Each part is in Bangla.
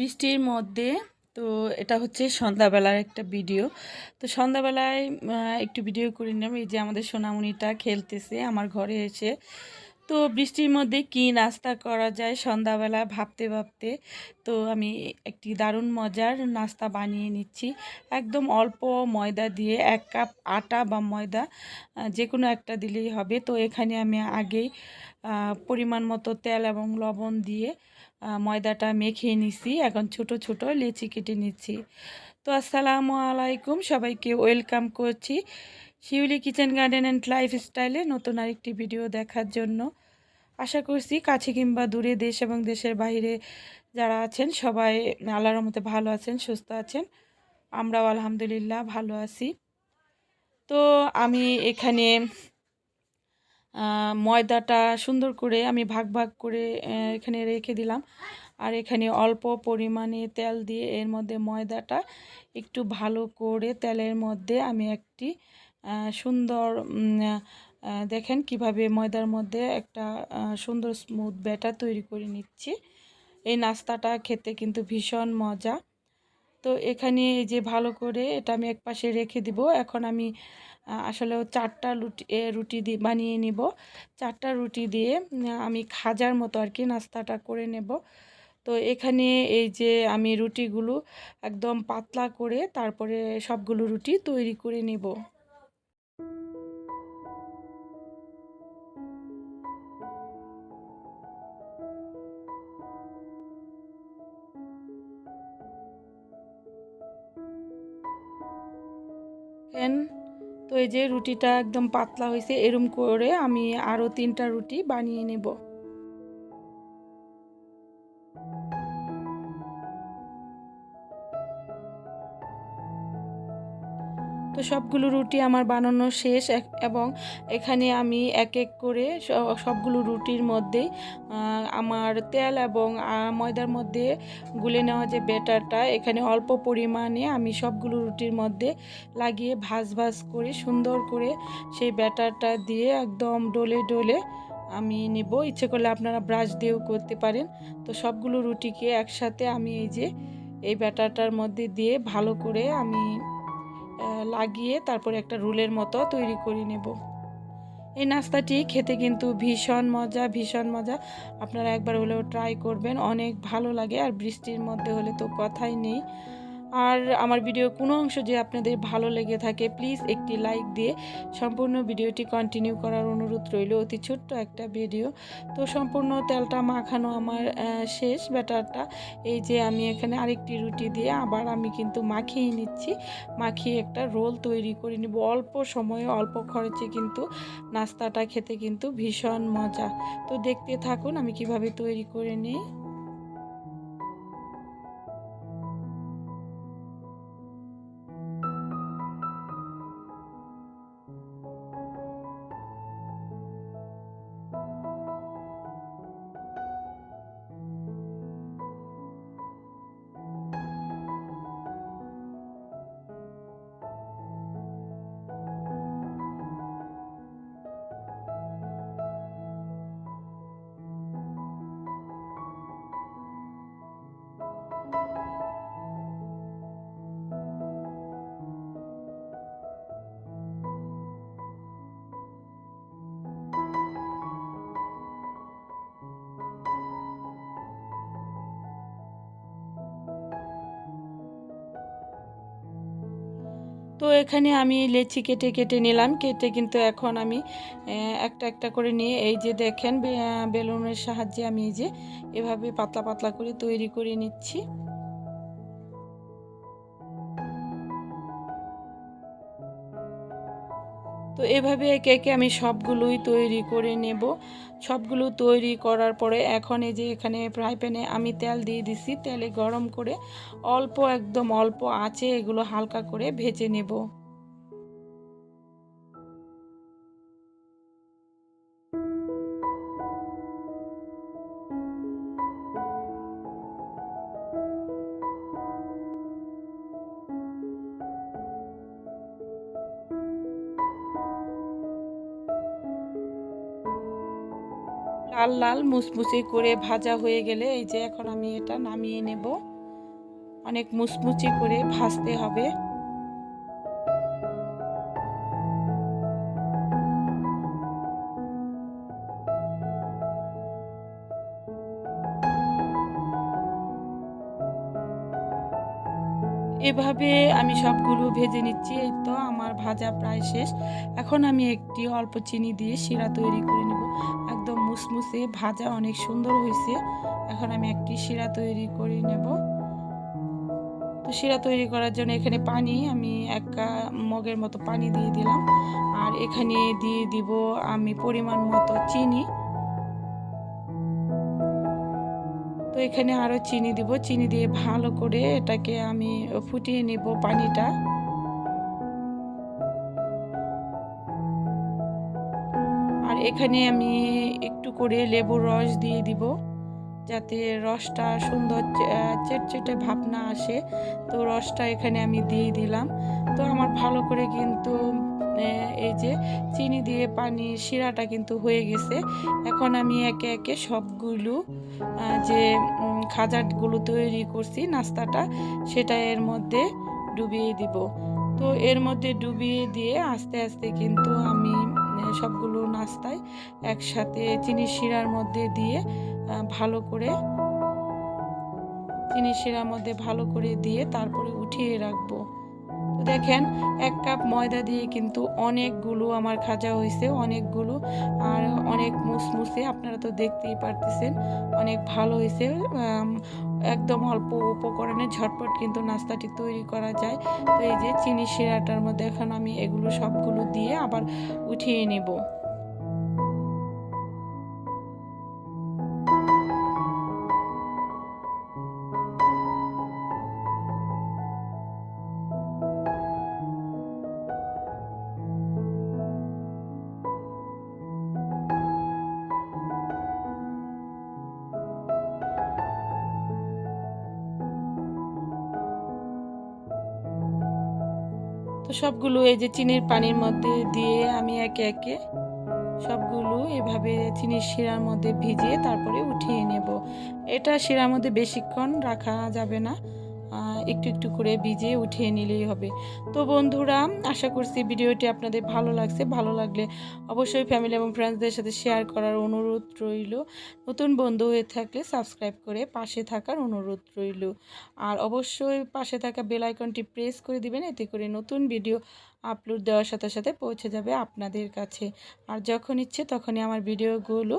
বৃষ্টির মধ্যে তো এটা হচ্ছে সন্ধ্যাবেলার একটা ভিডিও। তো সন্ধ্যাবেলায় একটু ভিডিও করে নিলাম। এই যে আমাদের সোনামণিটা খেলতেছে আমার ঘরে এসে। তো বৃষ্টির মধ্যে কি নাস্তা করা যায় সন্ধ্যাবেলা ভাবতে ভাবতে? তো আমি একটি দারুণ মজার নাস্তা বানিয়ে নিচ্ছি। একদম অল্প ময়দা দিয়ে এক কাপ আটা বা ময়দা যে কোনো একটা দিলেই হবে। তো এখানে আমি আগেই পরিমাণ মতো তেল এবং লবণ দিয়ে ময়দাটা মেখে নিছি। এখন ছোট ছোট লেচি কেটে নিচ্ছি। তো আসসালামু আলাইকুম, সবাইকে ওয়েলকাম করছি Shiuli kitchen garden and life স্টাইলে নতুন আরেকটি ভিডিও দেখার জন্য। আশা করছি কাছে কিংবা দূরে দেশ এবং দেশের বাইরে যারা আছেন, সবাই আল্লাহর মতে ভালো আছেন, সুস্থ আছেন। আমরাও আলহামদুলিল্লাহ ভালো আছি। তো আমি এখানে ময়দাটা সুন্দর করে আমি ভাগ ভাগ করে এখানে রেখে দিলাম। আর এখানে অল্প পরিমাণে তেল দিয়ে এর মধ্যে ময়দাটা একটু ভালো করে তেলের মধ্যে আমি একটি সুন্দর দেখেন কীভাবে ময়দার মধ্যে একটা সুন্দর স্মুথ ব্যাটার তৈরি করে নিচ্ছি। এই নাস্তাটা খেতে কিন্তু ভীষণ মজা। তো এখানে এই যে ভালো করে এটা আমি এক পাশে রেখে দিব। এখন আমি আসলে চারটা রুটি রুটি দিয়ে বানিয়ে নিব। চারটা রুটি দিয়ে আমি খাজার মতো আর কি নাস্তাটা করে নেব। তো এখানে এই যে আমি রুটিগুলো একদম পাতলা করে তারপরে সবগুলো রুটি তৈরি করে নেব। দেখেন। তো এই যে রুটিটা একদম পাতলা হয়েছে, এরম করে আমি আরও তিনটা রুটি বানিয়ে নেব। তো সবগুলো রুটি আমার বানানো শেষ এবং এখানে আমি এক এক করে সবগুলো রুটির মধ্যেই আহ, আমার তেল এবং ময়দার মধ্যে গুলে নেওয়া যে ব্যাটারটা এখানে অল্প পরিমাণে আমি সবগুলো রুটির মধ্যে লাগিয়ে ভাজ ভাজ করে সুন্দর করে সেই ব্যাটারটা দিয়ে একদম ডলে ডলে আমি নিব। ইচ্ছে করলে আপনারা ব্রাশ দিয়েও করতে পারেন। তো সবগুলো রুটিকে একসাথে আমি এই যে এই ব্যাটারটার মধ্যে দিয়ে ভালো করে আমি লাগিয়ে তারপরে একটা রুলের মতো তৈরি করে নেব। এই নাস্তাটি খেতে কিন্তু ভীষণ মজা ভীষণ মজা। আপনারা একবার হলেও ট্রাই করবেন, অনেক ভালো লাগে। আর বৃষ্টির মধ্যে হলে তো কথাই নেই। আর আমার ভিডিও কোনো অংশ যে আপনাদের ভালো লেগে থাকে প্লিজ একটি লাইক দিয়ে সম্পূর্ণ ভিডিওটি কন্টিনিউ করার অনুরোধ রইল। অতি ছোট্ট একটা ভিডিও। তো সম্পূর্ণ তেলটা মাখানো আমার শেষ ব্যাটারটা। এই যে আমি এখানে আরেকটি রুটি দিয়ে আবার আমি কিন্তু মাখিয়ে নিচ্ছি। মাখিয়ে একটা রোল তৈরি করে নিব। অল্প সময়ে, অল্প খরচে কিন্তু নাস্তাটা খেতে কিন্তু ভীষণ মজা। তো দেখতে থাকুন আমি কীভাবে তৈরি করে নিই। তো এখানে আমি লেচি কেটে কেটে নিলাম। কেটে কিন্তু এখন আমি একটা একটা করে নিয়ে এই যে দেখেন বেলুনের সাহায্যে আমি এই যে এভাবে পাতলা পাতলা করে তৈরি করে নিচ্ছি। তো এভাবে একে একে আমি সবগুলোই তৈরি করে নেব। সবগুলো তৈরি করার পরে এখন এই যে এখানে ফ্রাই প্যানে আমি তেল দিয়ে দিছি। তেলে গরম করে অল্প, একদম অল্প আঁচে এগুলো হালকা করে ভেজে নেব। লাল লাল মুসমুসে করে ভাজা হয়ে গেলে এই যে এখন আমি এটা নামিয়ে নেব। অনেক মুচমুচে করে ভাজতে হবে। এভাবে আমি সবগুলো ভেজে নিচ্ছি, এই তো আমার ভাজা প্রায় শেষ। এখন আমি একটি অল্প চিনি দিয়ে শিরা তৈরি করে নেব। মুসমুসে ভাজা অনেক সুন্দর হয়েছে। এখন আমি একটি শিরা তৈরি করে নেব। তো শিরা তৈরি করার জন্য এখানে পানি আমি এক মগের মতো পানি দিয়ে দিলাম। আর এখানে দিয়ে দিব আমি পরিমাণ মতো চিনি। তো এখানে আরও চিনি দিব। চিনি দিয়ে ভালো করে এটাকে আমি ফুটিয়ে নিব পানিটা। এখানে আমি একটু করে লেবুর রস দিয়ে দিব যাতে রসটা সুন্দর চেটচেটে ভাব না আসে। তো রসটা এখানে আমি দিয়ে দিলাম। তো আমার ভালো করে কিন্তু এই যে চিনি দিয়ে পানি শিরাটা কিন্তু হয়ে গেছে। এখন আমি একে একে সবগুলো যে উম, খাজাগুলো তৈরি করছি নাস্তাটা সেটা এর মধ্যে ডুবিয়ে দিব। তো এর মধ্যে ডুবিয়ে দিয়ে আস্তে আস্তে কিন্তু আমি সবগুলো নাস্তায় একসাথে চিনি শিরার মধ্যে দিয়ে ভালো করে চিনি শিরার মধ্যে ভালো করে দিয়ে তারপরে উঠিয়ে রাখব। তো দেখেন, এক কাপ ময়দা দিয়ে কিন্তু অনেকগুলো আমার খাজা হয়েছে, অনেকগুলো, আর অনেক মুসমুসে, আপনারা তো দেখতেই পারতেছেন, অনেক ভালো হয়েছে। একদম অল্প উপকরণে ঝটপট কিন্তু নাস্তাটি তৈরি করা যায়। তো এই যে চিনি শিরাটার মধ্যে এখন আমি এগুলো সবগুলো দিয়ে আবার উঠিয়ে নেব। তো সবগুলো এই যে চিনির পানির মধ্যে দিয়ে আমি একে একে সবগুলো এভাবে চিনির শিরার মধ্যে ভিজিয়ে তারপরে উঠিয়ে নেব। এটা শিরার মধ্যে বেশিক্ষণ রাখা যাবে না। একটু একটু করে ভিজিয়ে উঠিয়ে নিলেই হবে। তো বন্ধুরা, আশা করছি ভিডিওটি আপনাদের ভালো লাগছে। ভালো লাগলে অবশ্যই ফ্যামিলি এবং ফ্রেন্ডসদের সাথে শেয়ার করার অনুরোধ রইল। নতুন বন্ধু হয়ে থাকলে সাবস্ক্রাইব করে পাশে থাকার অনুরোধ রইল। আর অবশ্যই পাশে থাকা বেল আইকনটি প্রেস করে দিবেন, এতে করে নতুন ভিডিও আপলোড দেওয়ার সাথে সাথে পৌঁছে যাবে আপনাদের কাছে। আর যখন ইচ্ছে তখনই আমার ভিডিওগুলো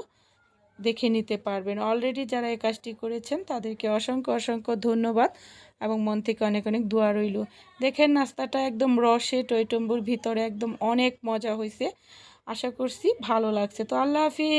দেখে নিতে পারবেন। অলরেডি যারা এই কাজটি করেছেন, তাদেরকে অসংখ্য অসংখ্য ধন্যবাদ এবং মন থেকে অনেক অনেক দোয়া রইল। দেখেন নাস্তাটা একদম রসে টইটম্বুর ভিতরে একদম অনেক মজা হয়েছে আশা করছি ভালো লাগছে। তো আল্লাহ হাফিজ।